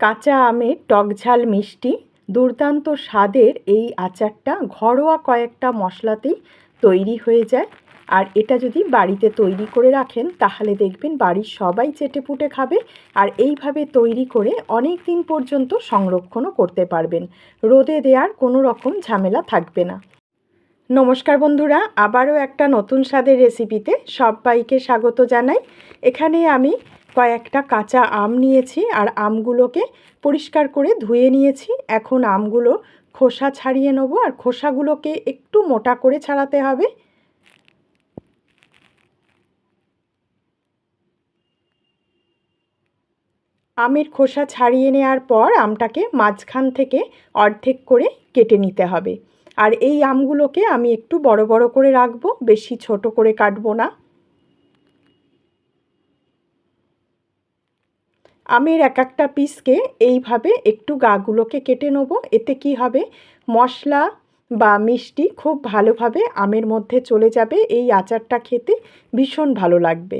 কাঁচা আমের টকঝাল মিষ্টি, দুর্দান্ত স্বাদের এই আচারটা ঘরোয়া কয়েকটা মশলাতেই তৈরি হয়ে যায়। আর এটা যদি বাড়িতে তৈরি করে রাখেন, তাহলে দেখবেন বাড়ির সবাই চেটেপুটে খাবে আর এইভাবে তৈরি করে অনেক দিন পর্যন্ত সংরক্ষণও করতে পারবেন। রোদে দেওয়ার কোনো রকম ঝামেলা থাকবে না। নমস্কার বন্ধুরা, আবারও একটা নতুন স্বাদের রেসিপিতে সবাইকে স্বাগত জানাই। এখানে আমি কয়েকটা কাঁচা আম নিয়েছি আর আমগুলোকে পরিষ্কার করে ধুয়ে নিয়েছি। এখন আমগুলো খোসা ছাড়িয়ে নেব আর খোসাগুলোকে একটু মোটা করে ছাড়াতে হবে। আমের খোসা ছাড়িয়ে নেওয়ার পর আমটাকে মাঝখান থেকে অর্ধেক করে কেটে নিতে হবে। আর এই আমগুলোকে আমি একটু বড় বড় করে রাখব, বেশি ছোট করে কাটবো না। আমের এক একটা পিসকে এইভাবে একটু গাগুলোকে কেটে নেব। এতে কি হবে? মশলা বা মিষ্টি খুব ভালোভাবে আমের মধ্যে চলে যাবে। এই আচারটা খেতে ভীষণ ভালো লাগবে।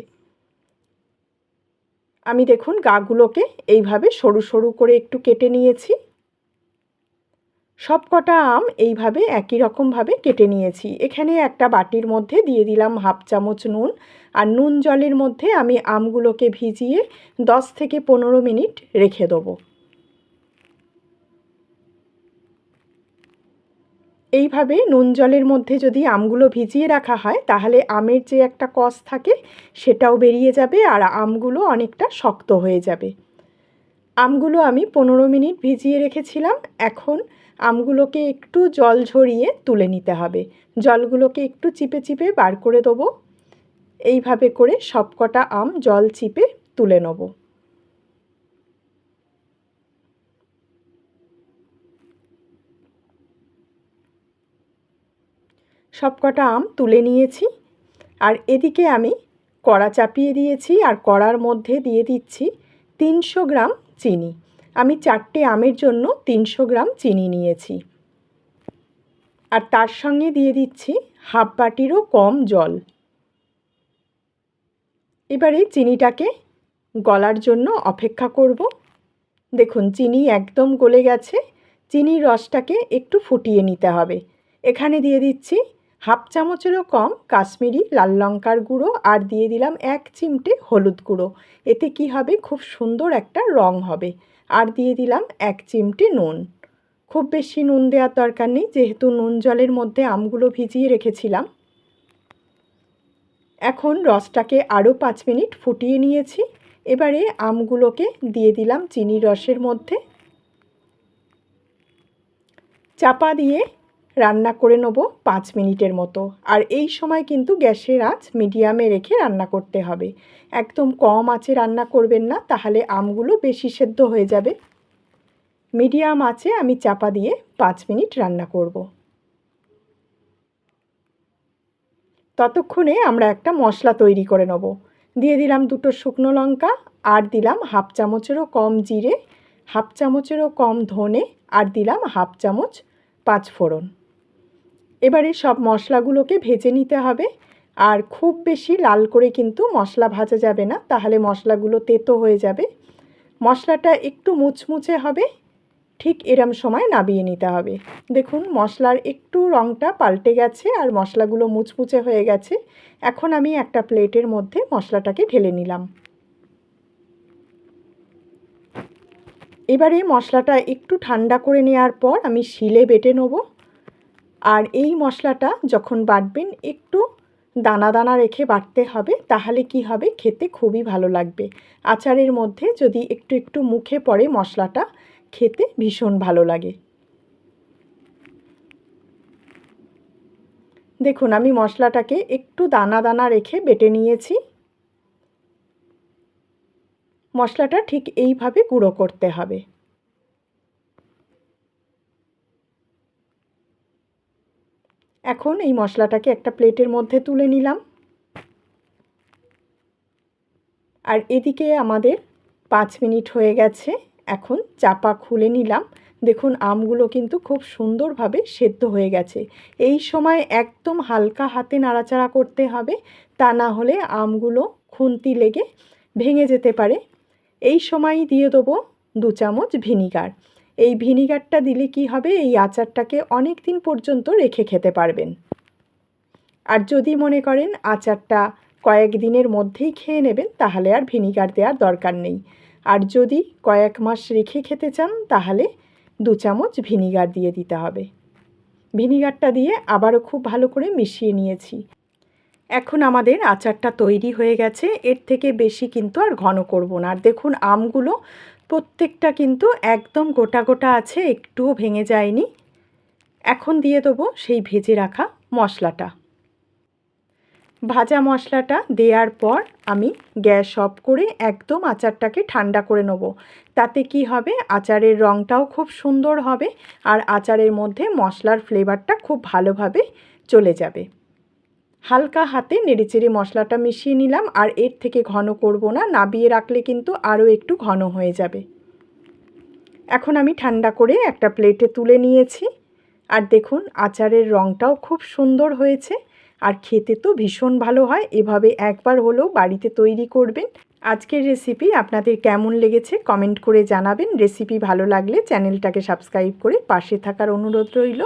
আমি দেখুন গাগুলোকে এইভাবে সরু সরু করে একটু কেটে নিয়েছি। সব কটা আম এইভাবে একই রকমভাবে কেটে নিয়েছি। এখানে একটা বাটির মধ্যে দিয়ে দিলাম হাফ চামচ নুন আর নুন জলের মধ্যে আমি আমগুলোকে ভিজিয়ে দশ থেকে পনেরো মিনিট রেখে দেবো। এইভাবে নুন জলের মধ্যে যদি আমগুলো ভিজিয়ে রাখা হয়, তাহলে আমের যে একটা কষ থাকে, সেটাও বেরিয়ে যাবে আর আমগুলো অনেকটা শক্ত হয়ে যাবে। আমগুলো আমি পনেরো মিনিট ভিজিয়ে রেখেছিলাম। এখন আমগুলোকে একটু জল ঝরিয়ে তুলে নিতে হবে। জলগুলোকে একটু চিপে চিপে বার করে দেবো। এইভাবে করে সবকটা আম জল চিপে তুলে নেব। সবকটা আম তুলে নিয়েছি। আর এদিকে আমি কড়া চাপিয়ে দিয়েছি আর কড়ার মধ্যে দিয়ে দিচ্ছি তিনশো গ্রাম চিনি। আমি চারটে আমের জন্য তিনশো গ্রাম চিনি নিয়েছি। আর তার সঙ্গে দিয়ে দিচ্ছি হাফ বাটিরও কম জল। এবারে চিনিটাকে গলার জন্য অপেক্ষা করব। দেখুন, চিনি একদম গলে গেছে। চিনির রসটাকে একটু ফুটিয়ে নিতে হবে। এখানে দিয়ে দিচ্ছি হাফ চামচেরও কম কাশ্মীরি লাল লঙ্কার গুঁড়ো আর দিয়ে দিলাম এক চিমটে হলুদ গুঁড়ো। এতে কি হবে? খুব সুন্দর একটা রং হবে। আর দিয়ে দিলাম এক চিমটি নুন। খুব বেশি নুন দেওয়ার দরকার নেই, যেহেতু নুন জলের মধ্যে আমগুলো ভিজিয়ে রেখেছিলাম। এখন রসটাকে আরও পাঁচ মিনিট ফুটিয়ে নিয়েছি। এবারে আমগুলোকে দিয়ে দিলাম চিনি রসের মধ্যে। চাপা দিয়ে রান্না করে নেব পাঁচ মিনিটের মতো। আর এই সময় কিন্তু গ্যাসের আঁচ মিডিয়ামে রেখে রান্না করতে হবে। একদম কম আঁচে রান্না করবেন না, তাহলে আমগুলো বেশি সেদ্ধ হয়ে যাবে। মিডিয়াম আঁচে আমি চাপা দিয়ে পাঁচ মিনিট রান্না করব। ততক্ষণে আমরা একটা মশলা তৈরি করে নেব। দিয়ে দিলাম দুটো শুকনো লঙ্কা, আর দিলাম হাফ চামচেরও কম জিরে, হাফ চামচেরও কম ধনে, আর দিলাম হাফ চামচ পাঁচ ফোড়ন এবারে সব মশলাগুলোকে ভেজে নিতে হবে। আর খুব বেশি লাল করে কিন্তু মশলা ভাজা যাবে না, তাহলে মশলাগুলো তেতো হয়ে যাবে। মশলাটা একটু মুচমুচে হবে, ঠিক এরম সময় নাবিয়ে নিতে হবে। দেখুন, মশলার একটু রঙটা পাল্টে গেছে আর মশলাগুলো মুচমুচে হয়ে গেছে। এখন আমি একটা প্লেটের মধ্যে মশলাটাকে ঢেলে নিলাম। এবারে মশলাটা একটু ঠান্ডা করে নেওয়ার পর আমি শিলে বেটে নেব। আর এই মশলাটা যখন বাটবেন, একটু দানা দানা রেখে বাটতে হবে, তাহলে কি হবে? খেতে খুবই ভালো লাগবে। আচারের মধ্যে যদি একটু একটু মুখে পড়ে মশলাটা, খেতে ভীষণ ভালো লাগে। দেখুন, আমি মশলাটাকে একটু দানা দানা রেখে বেটে নিয়েছি। মশলাটা ঠিক এইভাবে গুঁড়ো করতে হবে। এখন এই মশলাটাকে একটা প্লেটের মধ্যে তুলে নিলাম। আর এদিকে আমাদের পাঁচ মিনিট হয়ে গেছে, এখন চাপা খুলে নিলাম। দেখুন, আমগুলো কিন্তু খুব সুন্দরভাবে সেদ্ধ হয়ে গেছে। এই সময় একদম হালকা হাতে নাড়াচাড়া করতে হবে, তা না হলে আমগুলো খুন্তি লেগে ভেঙে যেতে পারে। এই সময়ই দিয়ে দেবো দু চামচ ভিনিগার। এই ভিনিগারটা দিলে কি হবে? এই আচারটাকে অনেক দিন পর্যন্ত রেখে খেতে পারবেন। আর যদি মনে করেন আচারটা কয়েক দিনের মধ্যেই খেয়ে নেবেন, তাহলে আর ভিনিগার দেওয়ার দরকার নেই। আর যদি কয়েক মাস রেখে খেতে চান, তাহলে দু চামচ ভিনিগার দিয়ে দিতে হবে। ভিনিগারটা দিয়ে আবারও খুব ভালো করে মিশিয়ে নিয়েছি। এখন আমাদের আচারটা তৈরি হয়ে গেছে। এর থেকে বেশি কিন্তু আর ঘন করব না। আর দেখুন, আমগুলো প্রত্যেকটা কিন্তু একদম গোটা গোটা আছে, একটুও ভেঙে যায়নি। এখন দিয়ে দেবো সেই ভেজে রাখা মশলাটা। ভাজা মশলাটা দেওয়ার পর আমি গ্যাস অফ করে একদম আচারটাকে ঠান্ডা করে নেব। তাতে কি হবে? আচারের রঙটাও খুব সুন্দর হবে আর আচারের মধ্যে মশলার ফ্লেভারটা খুব ভালোভাবে চলে যাবে। হালকা হাতে নেড়েচেড়ে মশলাটা মিশিয়ে নিলাম, আর এর থেকে ঘন করব না, নাবিয়ে রাখলে কিন্তু আরও একটু ঘন হয়ে যাবে। এখন আমি ঠান্ডা করে একটা প্লেটে তুলে নিয়েছি। আর দেখুন, আচারের রঙটাও খুব সুন্দর হয়েছে, আর খেতে তো ভীষণ ভালো হয়, এভাবে একবার হলেও বাড়িতে তৈরি করবেন। আজকের রেসিপি আপনাদের কেমন লেগেছে কমেন্ট করে জানাবেন। রেসিপি ভালো লাগলে চ্যানেলটাকে সাবস্ক্রাইব করে পাশে থাকার অনুরোধ রইল।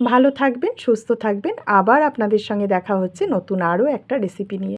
ভালো থাকবেন সুস্থ থাকবেন। আবার আপনাদের সঙ্গে দেখা হচ্ছে নতুন আরও একটা রেসিপি নিয়ে।